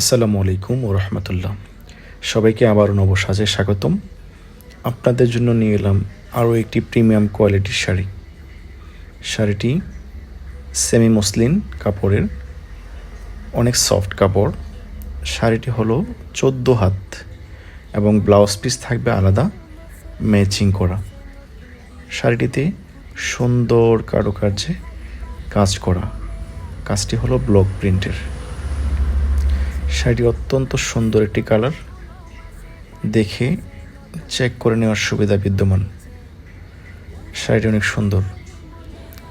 আসসালামু আলাইকুম ও রহমতুল্লাহ। সবাইকে আবার নবসাজে স্বাগতম। আপনাদের জন্য নিয়ে এলাম আরও একটি প্রিমিয়াম কোয়ালিটির শাড়ি। শাড়িটি সেমি মসলিন কাপড়ের, অনেক সফট কাপড়। শাড়িটি হলো চোদ্দ হাত এবং ব্লাউজ পিস থাকবে আলাদা, ম্যাচিং করা। শাড়িটিতে সুন্দর কারুকার্যে কাজ করা। কাজটি হলো ব্লক প্রিন্টের। শাড়িটি অত্যন্ত সুন্দর একটি কালার। দেখে চেক করে নেওয়ার সুবিধা বিদ্যমান। শাড়িটি অনেক সুন্দর।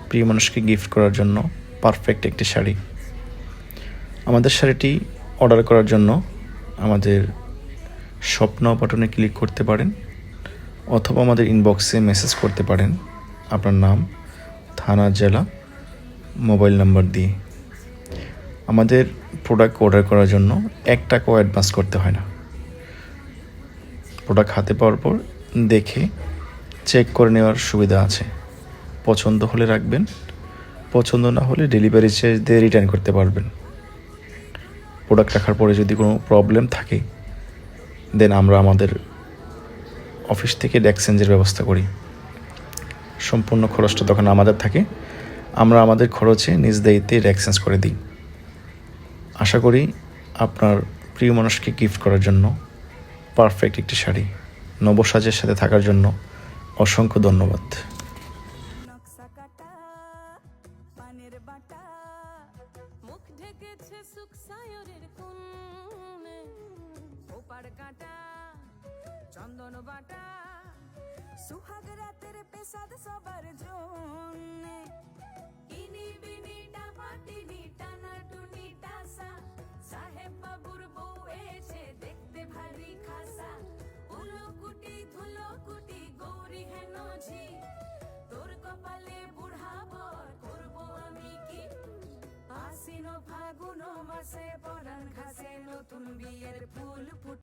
প্রিয় মানুষকে গিফট করার জন্য পারফেক্ট একটি শাড়ি। আমাদের শাড়িটি অর্ডার করার জন্য আমাদের স্বপ্ন বাটনে ক্লিক করতে পারেন অথবা আমাদের ইনবক্সে মেসেজ করতে পারেন। আপনার নাম, থানা, জেলা মোবাইল নাম্বার দিয়ে। আমাদের প্রোডাক্ট অর্ডার করার জন্য এক টাকাও অ্যাডভান্স করতে হয় না। প্রোডাক্ট হাতে পাওয়ার পর দেখে চেক করে নেওয়ার সুবিধা আছে। পছন্দ হলে রাখবেন, পছন্দ না হলে ডেলিভারি চার্জ দিয়ে রিটার্ন করতে পারবেন। প্রোডাক্ট রাখার পরে যদি কোনো প্রবলেম থাকে দেন আমরা আমাদের অফিস থেকে এক্সচেঞ্জের ব্যবস্থা করি। সম্পূর্ণ খরচটা তখন আমাদের থাকে। আমরা আমাদের খরচে নিজ দায়িত্বে এক্সচেঞ্জ করে দিই। আশা করি আপনার প্রিয় মানুষকে গিফট করার জন্য পারফেক্ট একটি শাড়ি, নবসাজের সাথে থাকার জন্য অসংখ্য ধন্যবাদ। চন্দন বাটা, সুহাগ রাতের পেশাদ সবার জন্যে। ইনি বিনি ফাগুন মাসে পরাণ ঘাসে নতুন বিয়ের ফুল ফুট